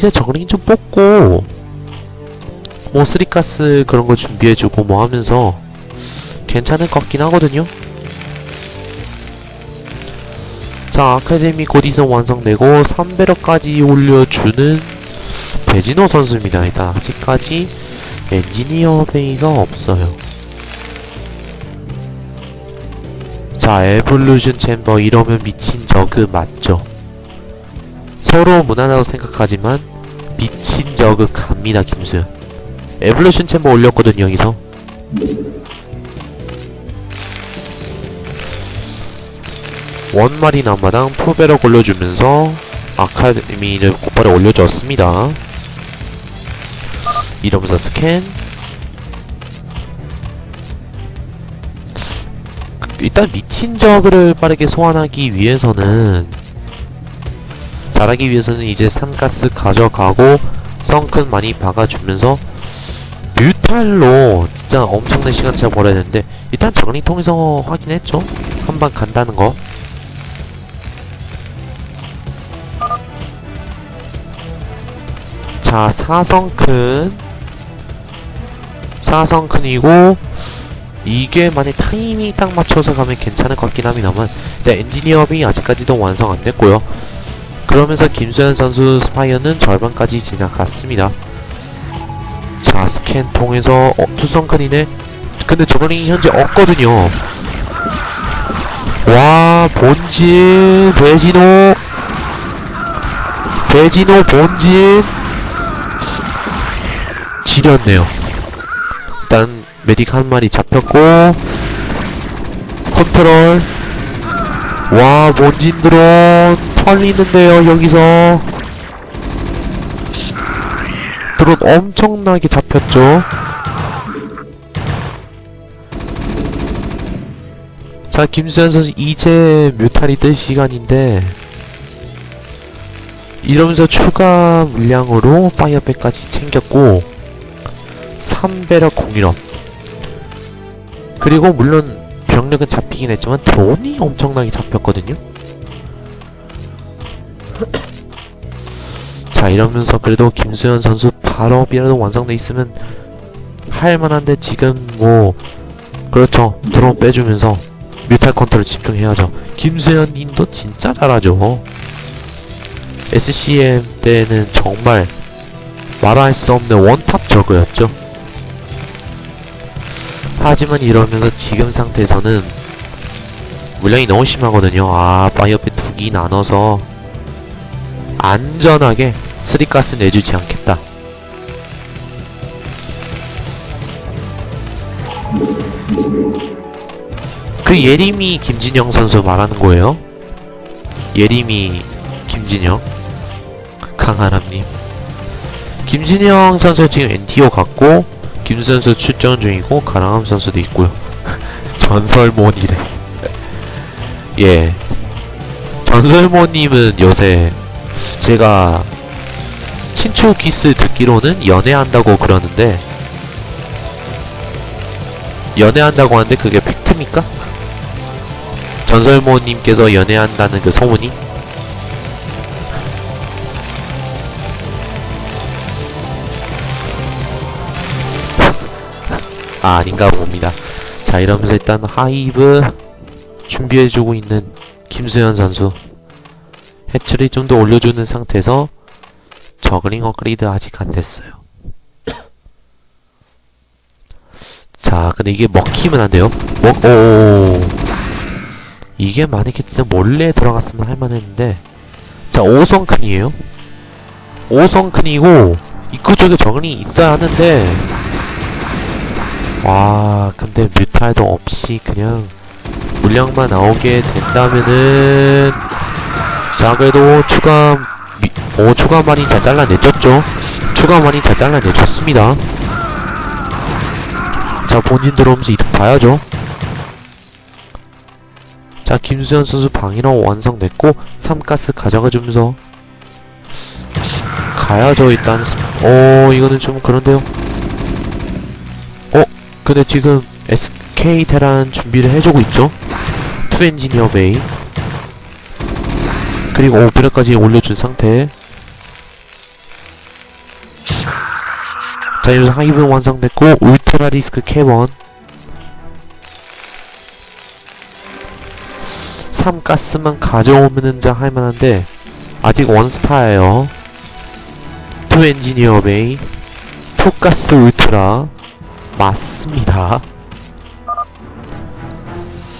이제 저그링 좀 뽑고 뭐 쓰리가스 그런 거 준비해주고 뭐 하면서 괜찮을 것 같긴 하거든요. 자, 아카데미 곧 이선 완성되고 3배럭까지 올려주는 배진호 선수입니다. 일단 아직까지 엔지니어 베이가 없어요. 자, 에볼루션 챔버 이러면 미친 저그 맞죠? 서로 무난하다고 생각하지만 미친 저그 갑니다, 김수현. 에볼루션 챔버 올렸거든요, 여기서. 원마리 남마당 투배럭 올려주면서 아카데미를 곧바로 올려줬습니다. 이러면서 스캔 일단 미친 저그를 빠르게 소환하기 위해서는 잘하기 위해서는 이제 산가스 가져가고 성큰 많이 박아주면서 뮤탈로 진짜 엄청난 시간 차 벌어야 되는데 일단 정리 통해서 확인했죠 한방 간다는 거 자, 사성큰. 사성큰이고, 이게 만약 타이밍 딱 맞춰서 가면 괜찮을 것 같긴 합니다만, 일단 엔지니어비 아직까지도 완성 안 됐고요. 그러면서 김수현 선수 스파이어는 절반까지 지나갔습니다. 자, 스캔 통해서, 어, 투성큰이네. 근데 저번에 현재 없거든요. 와, 본진, 배진호. 배진호 본진. 지렸네요. 일단 메딕 한 마리 잡혔고 컨트롤 와 본진 드론 털리는데요 여기서. 드론 엄청나게 잡혔죠? 자 김수현 선수 이제 뮤탈이 뜰 시간인데 이러면서 추가 물량으로 파이어백까지 챙겼고 3배럭 공일업 그리고 물론 병력은 잡히긴 했지만 드론이 엄청나게 잡혔거든요 자 이러면서 그래도 김수현 선수 발업이라도 완성돼 있으면 할만한데 지금 뭐 그렇죠. 드론 빼주면서 뮤탈 컨트롤 집중해야죠. 김수현 님도 진짜 잘하죠. SCM 때는 정말 말할 수 없는 원탑 저그였죠. 하지만 이러면서 지금 상태에서는 물량이 너무 심하거든요. 아, 파이어핏 두기 나눠서 안전하게 쓰리가스 내주지 않겠다. 그 예림이 김진영 선수 말하는 거예요. 예림이 김진영 강하람님 김진영 선수 지금 NTO 갔고 김 선수 출전 중이고 가랑함 선수도 있고요. 전설몬이래. 예. 전설몬님은 요새 제가 친추 키스 듣기로는 연애한다고 그러는데 연애한다고 하는데 그게 팩트입니까? 전설모님께서 연애한다는 그 소문이? 아, 아닌가 봅니다. 자, 이러면서 일단 하이브 준비해주고 있는 김수현 선수. 해처리 좀더 올려주는 상태에서 저그링 업그레이드 아직 안 됐어요. 자, 근데 이게 먹히면 안 돼요. 먹, 오. 이게 만약에 진짜 몰래 들어갔으면 할만했는데. 자, 5성 큰이에요. 5성 큰이고, 입구 쪽에 저그링이 있어야 하는데, 와 근데 뮤탈도 없이 그냥 물량만 나오게 된다면은 자 그래도 추가 미, 오 추가 마린 잘 잘라내줬죠? 추가 마린 잘 잘라내줬습니다. 자 본진 들어오면서 이득 봐야죠. 자 김수현 선수 방이랑 완성됐고 3가스 가져가주면서 가야죠 일단. 오 이거는 좀 그런데요. 근데 지금 SK 테란 준비를 해주고 있죠. 투 엔지니어 베이 그리고 오페라까지 올려준 상태 자, 이러면서 하이브는 완성됐고, 울트라 리스크 캐번. 3가스만 가져오면은 자 할만한데, 아직 원스타예요. 투 엔지니어 베이, 투 가스 울트라. 맞습니다.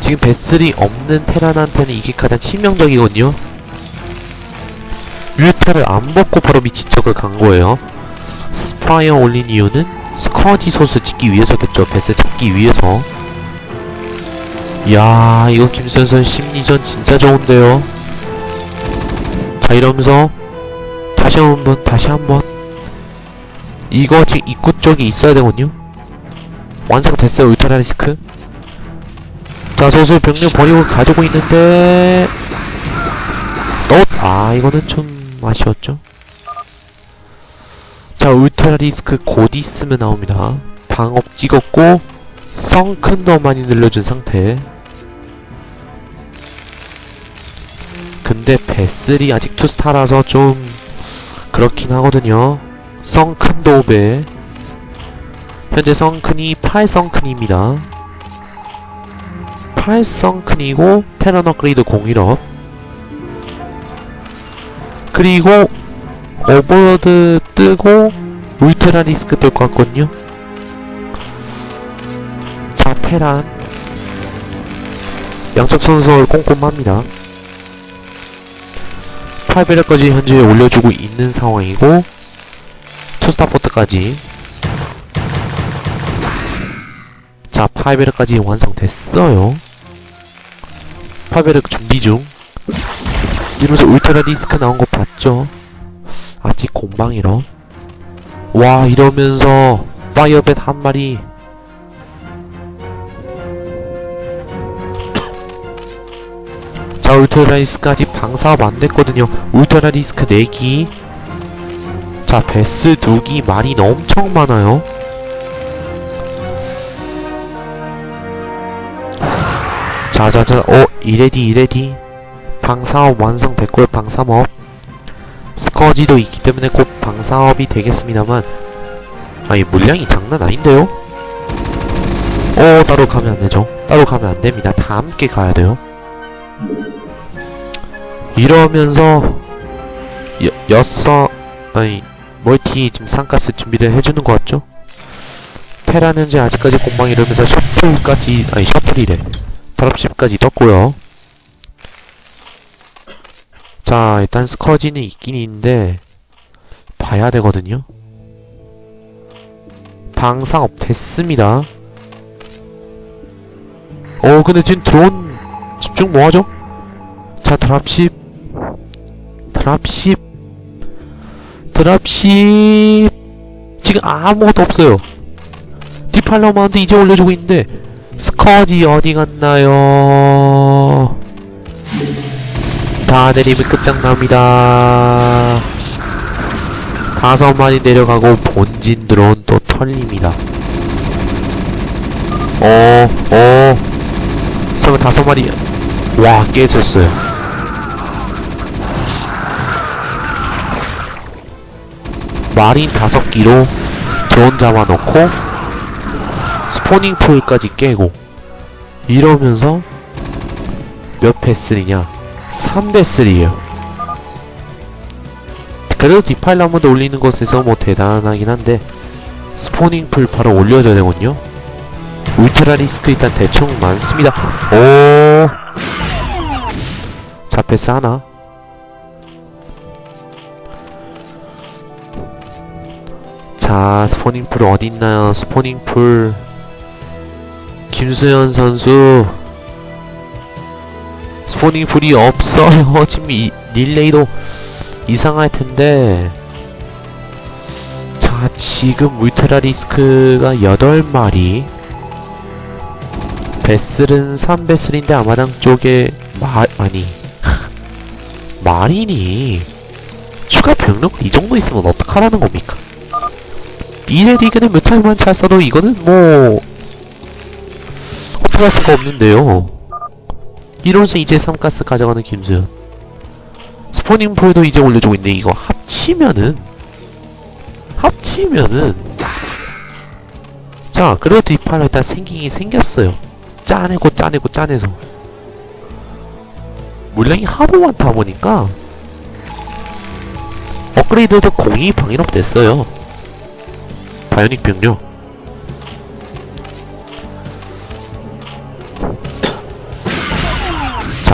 지금 배슬이 없는 테란한테는 이게 가장 치명적이거든요. 뮤타를 안 먹고 바로 미치적을 간 거예요. 스파이어 올린 이유는 스커지 소스 찍기 위해서겠죠. 배슬 잡기 위해서. 이야, 이거 김선선 심리전 진짜 좋은데요. 자, 이러면서 다시 한 번, 다시 한 번. 이거 지금 입구 쪽에 있어야 되거든요. 완성됐어요, 울트라 리스크. 자, 소수 병력 버리고 가지고 있는데, 어, 아, 이거는 좀 아쉬웠죠? 자, 울트라 리스크 곧 있으면 나옵니다. 방업 찍었고, 성큰도 많이 늘려준 상태. 근데 베슬이 아직 투스타라서 좀, 그렇긴 하거든요. 성큰도 5배. 현재 성큰이 8성큰입니다. 8성큰이고, 테란 업그레이드 01업. 그리고, 오버로드 뜨고, 울트라 리스크 뜰 것 같거든요. 자, 테란. 양쪽 선수 꼼꼼합니다. 8배력까지 현재 올려주고 있는 상황이고, 투스타포트까지. 자, 8배력까지 완성됐어요. 8배력 준비 중. 이러면서 울트라 리스크 나온 거 봤죠? 아직 공방이러. 와, 이러면서, 파이어벳 한 마리. 자, 울트라 리스크까지 방사업 안 됐거든요. 울트라 리스크 4기. 자, 베스 2기 말이 엄청 많아요. 자자자, 어, 이레디, 이레디. 방사업 완성됐고요, 방사업. 스커지도 있기 때문에 곧 방사업이 되겠습니다만. 아, 이 물량이 장난 아닌데요? 어, 따로 가면 안 되죠. 따로 가면 안 됩니다. 다 함께 가야 돼요. 이러면서, 여, 여섯, 아니, 멀티 지금 상가스 준비를 해주는 것 같죠? 테란 현재 아직까지 공방 이러면서 셔틀까지, 아니, 셔틀이래. 드랍십까지 떴고요. 자, 일단 스커지는 있긴 있는데, 봐야 되거든요. 방상업 됐습니다. 어, 근데 지금 드론 집중 뭐하죠? 자, 드랍십. 드랍십. 드랍십. 지금 아무것도 없어요. 디팔러마운트 이제 올려주고 있는데, 스커지 어디 갔나요? 다 내리면 끝장납니다. 다섯 마리 내려가고 본진 드론 또 털립니다. 어, 어. 설마 다섯 마리. 와, 깨졌어요. 마린 다섯 기로 드론 잡아놓고 스포닝 풀까지 깨고 이러면서 몇 패스리냐 3패스리에요. 그래도 디파일러 한번 더 올리는 것에서 뭐 대단하긴 한데 스포닝 풀 바로 올려줘야 되거든요. 울트라 리스크 일단 대충 많습니다. 오! 자, 패스 하나. 자, 스포닝 풀 어딨나요? 스포닝 풀. 김수현 선수 스포닝 풀이 없어요. 지금 이 릴레이도 이상할 텐데. 자, 지금 울트라 리스크가 8마리. 베슬은 3베슬인데 아마당 쪽에 마, 아니. 마린이 추가 병력 이 정도 있으면 어떡하라는 겁니까? 이레 리그는 뮤탈만 잘 써도 이거는 뭐 어떻게 할 수가 없는데요. 이러면서 이제 3가스 가져가는 김수현. 스포닝 폴도 이제 올려주고 있는데 이거 합치면은 합치면은 자, 그래도 뒷팔로 일단 생기긴 생겼어요. 짜내고 짜내고 짜내서. 물량이 하도 많다 보니까, 업그레이드도 공이 방위록 됐어요. 바이오닉 병력.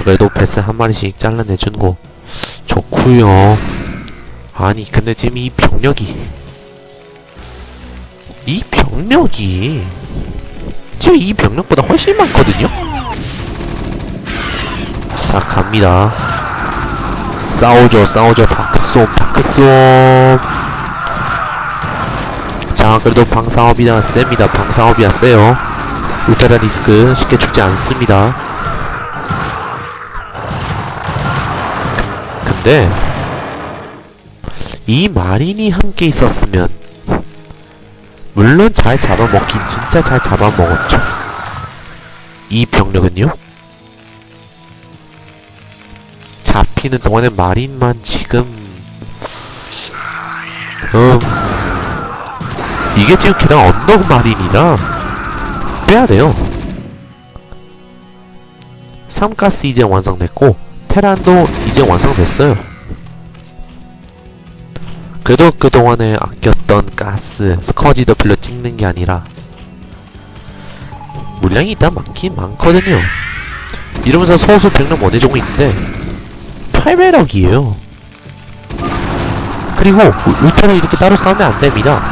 자, 그래도 베스 한 마리씩 잘라내준 거 좋구요. 아니, 근데 지금 이 병력이 이 병력이 지금 이 병력보다 훨씬 많거든요? 자, 갑니다. 싸우죠, 싸우죠. 다크솜, 다크솜. 자, 그래도 방사업이나 셉니다. 방사업이야 세요. 울트라 리스크 쉽게 죽지 않습니다. 근데 이 마린이 함께 있었으면 물론 잘 잡아먹긴 진짜 잘 잡아먹었죠. 이 병력은요? 잡히는 동안에 마린만 지금 음 이게 지금 게다가 언덕 마린이라 빼야 돼요. 삼가스 이제 완성됐고 테란도 이제 완성됐어요. 그래도 그동안에 아꼈던 가스, 스커지도 별로 찍는 게 아니라 물량이 일단 많긴 많거든요. 이러면서 소수 병력 원해주고 있는데 8배럭이에요. 그리고 울- 울트라 이렇게 따로 싸우면 안 됩니다.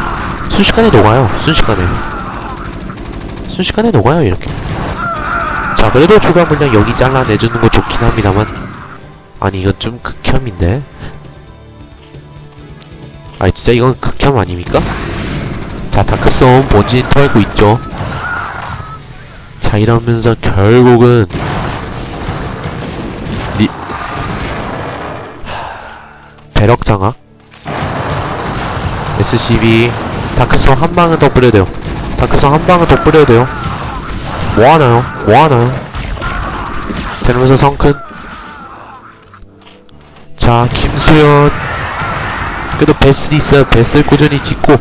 순식간에 녹아요. 순식간에. 순식간에 녹아요 이렇게. 자 그래도 추가 물량 여기 잘라내주는 거 좋긴 합니다만 아니 이건 좀 극혐인데 아니 진짜 이건 극혐 아닙니까? 자 다크솜 본진 털고 있죠 자 이러면서 결국은 리 배럭 장악 SCB 다크솜 한 방은 더 뿌려야 돼요 다크솜 한 방은 더 뿌려야 돼요 뭐하나요? 뭐하나요? 되면서 성큰 자 김수현 그래도 베슬 있어요 베슬 꾸준히 짓고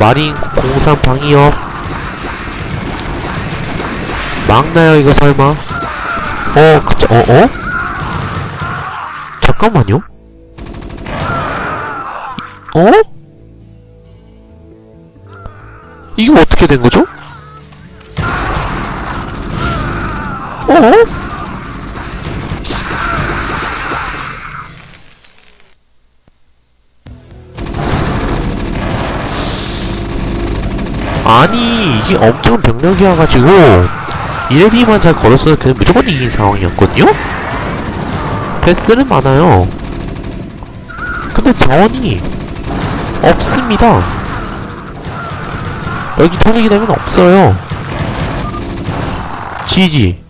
마린 공산 방위업 막나요 이거 설마 어 그쵸 어 어? 잠깐만요 어? 이게 어떻게 된 거죠? 이게 엄청 병력이어가지고 이레디만 잘 걸었어도 그냥 무조건 이긴 상황이었거든요? 패스는 많아요. 근데 자원이 없습니다. 여기 터지게 되면 없어요. GG